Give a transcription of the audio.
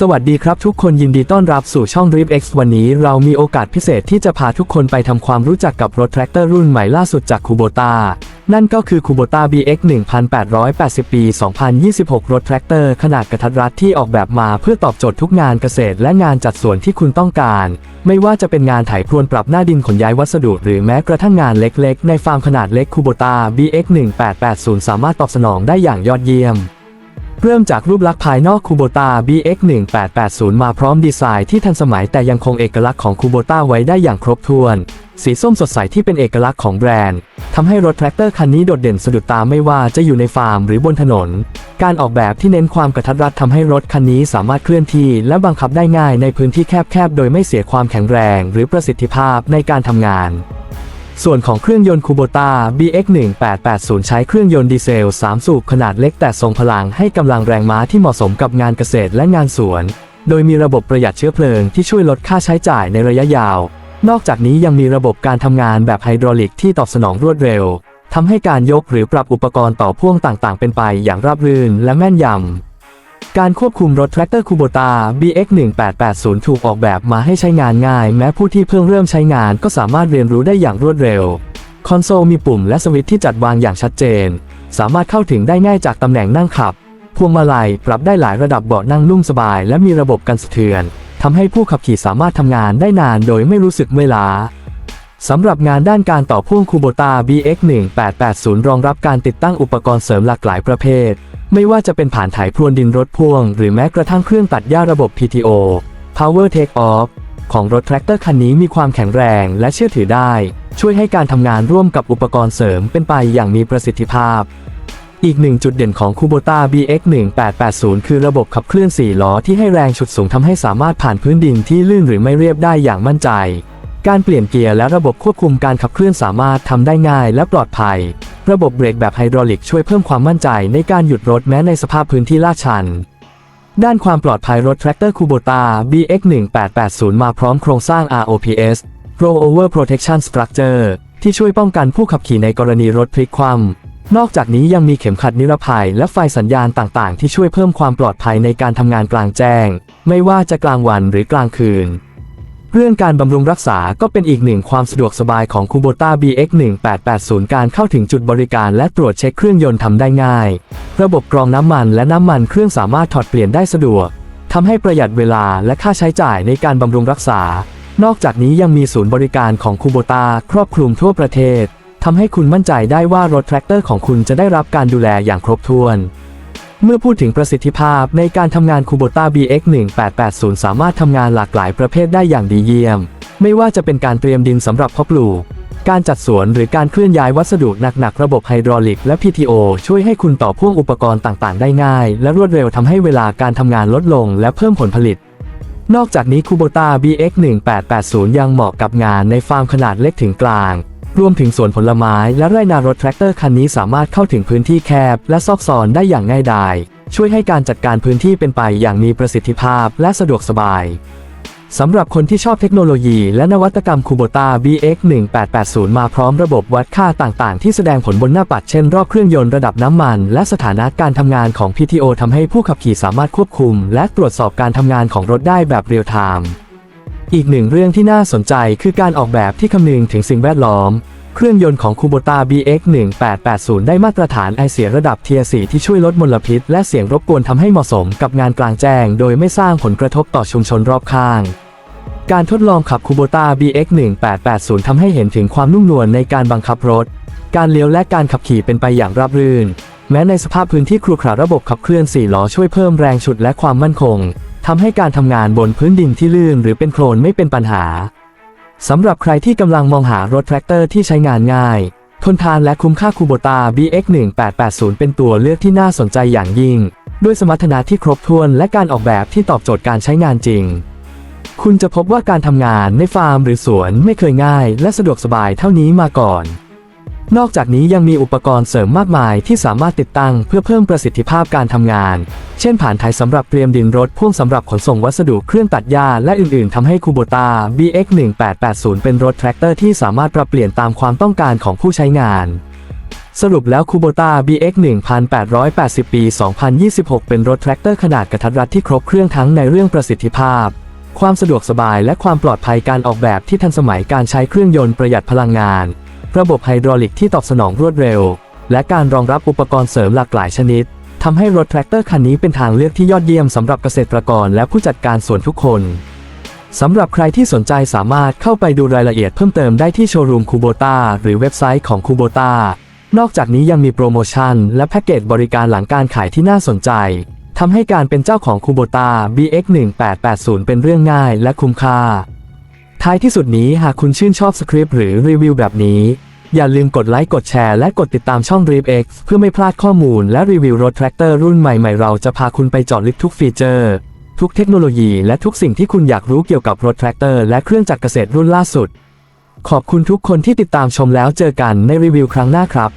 สวัสดีครับทุกคนยินดีต้อนรับสู่ช่อง Drip X วันนี้เรามีโอกาสพิเศษที่จะพาทุกคนไปทำความรู้จักกับรถแทรกเตอร์รุ่นใหม่ล่าสุดจาก Kubota นั่นก็คือ Kubota BX 1880 ปี 2026 รถแทรกเตอร์ขนาดกระทัดรัดที่ออกแบบมาเพื่อตอบโจทย์ทุกงานเกษตรและงานจัดสวนที่คุณต้องการ ไม่ว่าจะเป็นงานไถพรวนปรับหน้าดินขนย้ายวัสดุ หรือแม้กระทั่งงานเล็กๆ ในฟาร์มขนาดเล็ก Kubota BX 1880 สามารถตอบสนองได้อย่างยอดเยี่ยม เริ่มจากรูปลักษณ์ภายนอกคูโบตา BX 1880 มาพร้อมดีไซน์ที่ทันสมัยแต่ยังคงเอกลักษณ์ของคูโบตาไว้ได้อย่างครบถ้วน สีส้มสดใสที่เป็นเอกลักษณ์ของแบรนด์ทำให้รถแทรกเตอร์คันนี้โดดเด่นสะดุดตาไม่ว่าจะอยู่ในฟาร์มหรือบนถนน การออกแบบที่เน้นความกระทัดรัดทำให้รถคันนี้สามารถเคลื่อนที่และบังคับได้ง่ายในพื้นที่แคบๆ โดยไม่เสียความแข็งแรง หรือประสิทธิภาพในการทำงาน ส่วนของเครื่องยนต์คูโบตา BX 1880 ใช้เครื่องยนต์ดีเซล 3 สูบขนาดเล็กแต่ทรงพลังให้กำลังแรงม้าที่เหมาะสมกับงานเกษตรและงานสวน โดยมีระบบประหยัดเชื้อเพลิงที่ช่วยลดค่าใช้จ่ายในระยะยาว นอกจากนี้ยังมีระบบการทำงานแบบไฮดรอลิกที่ตอบสนองรวดเร็วทำให้การยกหรือปรับอุปกรณ์ต่อพ่วงต่างๆ เป็นไปอย่างราบรื่นและแม่นยำ การควบคุมรถแทรกเตอร์คูโบตา BX 1880 ถูกออกแบบมาให้ใช้งานง่าย แม้ผู้ที่เพิ่งเริ่มใช้งานก็สามารถเรียนรู้ได้อย่างรวดเร็ว คอนโซลมีปุ่มและสวิตช์ที่จัดวางอย่างชัดเจน สามารถเข้าถึงได้ง่ายจากตำแหน่งนั่งขับ พวงมาลัยปรับได้หลายระดับเบาะนั่งนุ่มสบาย และมีระบบกันสะเทือนทำให้ผู้ขับขี่สามารถทำงานได้นานโดยไม่รู้สึกเมื่อยล้าสำหรับงานด้านการต่อพ่วงคูโบตา BX 1880 รองรับการติดตั้งอุปกรณ์เสริมหลากหลายประเภท ไม่ว่าจะเป็นผ่านถ่ายพรวนดินรถพ่วง หรือแม้กระทั่งเครื่องตัดหญ้าระบบ PTO Power Take Off ของรถแทรกเตอร์คันนี้มีความแข็งแรงและเชื่อถือได้ ช่วยให้การทำงานร่วมกับอุปกรณ์เสริมเป็นไปอย่างมีประสิทธิภาพ อีกหนึ่งจุดเด่นของ Kubota BX 1880 คือระบบขับเคลื่อน 4 ล้อที่ให้แรงฉุดสูงทำให้สามารถผ่านพื้นดินที่ลื่นหรือไม่เรียบได้อย่างมั่นใจ การเปลี่ยนเกียร์และระบบควบคุมการขับเคลื่อนสามารถทำได้ง่ายและปลอดภัย ระบบเบรกแบบไฮดรอลิกช่วยเพิ่มความมั่นใจในการหยุดรถแม้ในสภาพพื้นที่ลาดชัน ด้านความปลอดภัยรถแทรกเตอร์คูโบตา BX 1880 มาพร้อมโครงสร้าง ROPS Rollover Protection Structure ที่ช่วยป้องกันผู้ขับขี่ในกรณีรถพลิกคว่ำนอกจากนี้ยังมีเข็มขัดนิรภัยและไฟสัญญาณต่างๆ ที่ช่วยเพิ่มความปลอดภัยในการทำงานกลางแจ้ง ไม่ว่าจะกลางวันหรือกลางคืน เรื่องการบำรุงรักษาก็เป็นอีกหนึ่งความสะดวกสบายของ Kubota BX 1880 การเข้าถึงจุดบริการและตรวจเช็คเครื่องยนต์ทำได้ง่าย ระบบกรองน้ำมันและน้ำมันเครื่องสามารถถอดเปลี่ยนได้สะดวกทำให้ประหยัดเวลาและค่าใช้จ่ายในการบำรุงรักษา นอกจากนี้ยังมีศูนย์บริการของ Kubota ครอบคลุมทั่วประเทศทำให้คุณมั่นใจได้ว่ารถแทรกเตอร์ของคุณจะได้รับการดูแลอย่างครบถ้วน เมื่อพูดถึงประสิทธิภาพในการทำงาน Kubota BX 1880 สามารถทำงานหลากหลายประเภทได้อย่างดีเยี่ยม ไม่ว่าจะเป็นการเตรียมดินสำหรับเพาะปลูก การจัดสวนหรือการเคลื่อนย้ายวัสดุหนักๆ ระบบไฮดรอลิกและ PTO ช่วยให้คุณต่อพ่วงอุปกรณ์ต่างๆ ได้ง่าย และรวดเร็วทำให้เวลาการทำงานลดลงและเพิ่มผลผลิต นอกจากนี้ Kubota BX 1880 ยังเหมาะกับงานในฟาร์มขนาดเล็กถึงกลาง รวมถึงสวนผลไม้และไร่นารถแทรกเตอร์คันนี้สามารถเข้าถึงพื้นที่แคบ และซอกซอนได้อย่างง่ายดาย ช่วยให้การจัดการพื้นที่เป็นไปอย่างมีประสิทธิภาพและสะดวกสบายสำหรับคนที่ชอบเทคโนโลยีและนวัตกรรม Kubota BX 1880 มาพร้อมระบบวัดค่าต่างๆ ที่แสดงผลบนหน้าปัดเช่นรอบเครื่องยนต์ระดับน้ำมัน และสถานะการทำงานของ PTO ทำให้ผู้ขับขี่สามารถควบคุม และตรวจสอบการทำงานของรถได้แบบเรียลไทม์ อีกหนึ่งเรื่องที่น่าสนใจคือการออกแบบที่คำนึงถึงสิ่งแวดล้อม เครื่องยนต์ของ Kubota BX 1880 ได้มาตรฐานไอเสียระดับ Tier 4ที่ช่วยลดมลพิษ และเสียงรบกวนทำให้เหมาะสมกับงานกลางแจ้ง โดยไม่สร้างผลกระทบต่อชุมชนรอบข้าง การทดลองขับ Kubota BX 1880 ทำให้เห็นถึงความนุ่มนวลในการบังคับรถ การเลี้ยวและการขับขี่เป็นไปอย่างราบรื่น แม้ในสภาพพื้นที่ครุขระระบบขับเคลื่อน4ล้อช่วยเพิ่มแรงฉุดและความมั่นคง ทำให้การทำงานบนพื้นดินที่ลื่นหรือเป็นโคลนไม่เป็นปัญหาสำหรับใครที่กำลังมองหารถแทรกเตอร์ที่ใช้งานง่าย ทนทานและคุ้มค่าคูโบตา BX 1880 เป็นตัวเลือกที่น่าสนใจอย่างยิ่ง ด้วยสมรรถนะที่ครบถ้วนและการออกแบบที่ตอบโจทย์การใช้งานจริง คุณจะพบว่าการทำงานในฟาร์มหรือสวนไม่เคยง่าย และสะดวกสบายเท่านี้มาก่อน นอกจากนี้ยังมีอุปกรณ์เสริมมากมายที่สามารถติดตั้งเพื่อเพิ่มประสิทธิภาพการทำงาน เช่นผ่านไถสำหรับเตรียมดินรถพ่วงสำหรับขนส่งวัสดุเครื่องตัดหญ้าและอื่น ๆทำให้คูโบตา BX 1880 เป็นรถแทรกเตอร์ที่สามารถปรับเปลี่ยนตามความต้องการของผู้ใช้งานสรุปแล้ว Kubota BX 1880 ปี 2026 เป็นรถแทรกเตอร์ขนาดกระทัดรัดที่ครบเครื่องทั้งในเรื่องประสิทธิภาพ ความสะดวกสบายและความปลอดภัยการออกแบบที่ทันสมัยการใช้เครื่องยนต์ประหยัดพลังงาน ระบบไฮดรอลิกที่ตอบสนองรวดเร็ว และการรองรับอุปกรณ์เสริมหลากหลายชนิดทำให้รถแทรกเตอร์คันนี้เป็นทางเลือกที่ยอดเยี่ยมสำหรับเกษตรกรและผู้จัดการสวนทุกคนสำหรับใครที่สนใจสามารถเข้าไปดูรายละเอียดเพิ่มเติมได้ที่โชว์รูมคูโบต้าหรือเว็บไซต์ของคูโบต้านอกจากนี้ยังมีโปรโมชั่น และแพ็กเกจบริการหลังการขายที่น่าสนใจทำให้การเป็นเจ้าของคูโบต้า BX 1880 เป็นเรื่องง่ายและคุ้มค่า ท้ายที่สุดนี้หากคุณชื่นชอบสคริปต์หรือรีวิวแบบนี้ อย่าลืมกดไลค์กดแชร์และกดติดตามช่อง r e v X เพื่อไม่พลาดข้อมูลและรีวิวรถแทรกเตอร์รุ่นใหม่ๆ เราจะพาคุณไปเจาะลึกทุกฟีเจอร์ ทุกเทคโนโลยีและทุกสิ่งที่คุณอยากรู้เกี่ยวกับรถแทรกเตอร์และเครื่องจักรเกษตรรุ่นล่าสุด ขอบคุณทุกคนที่ติดตามชมแล้วเจอกันในรีวิวครั้งหน้าครับ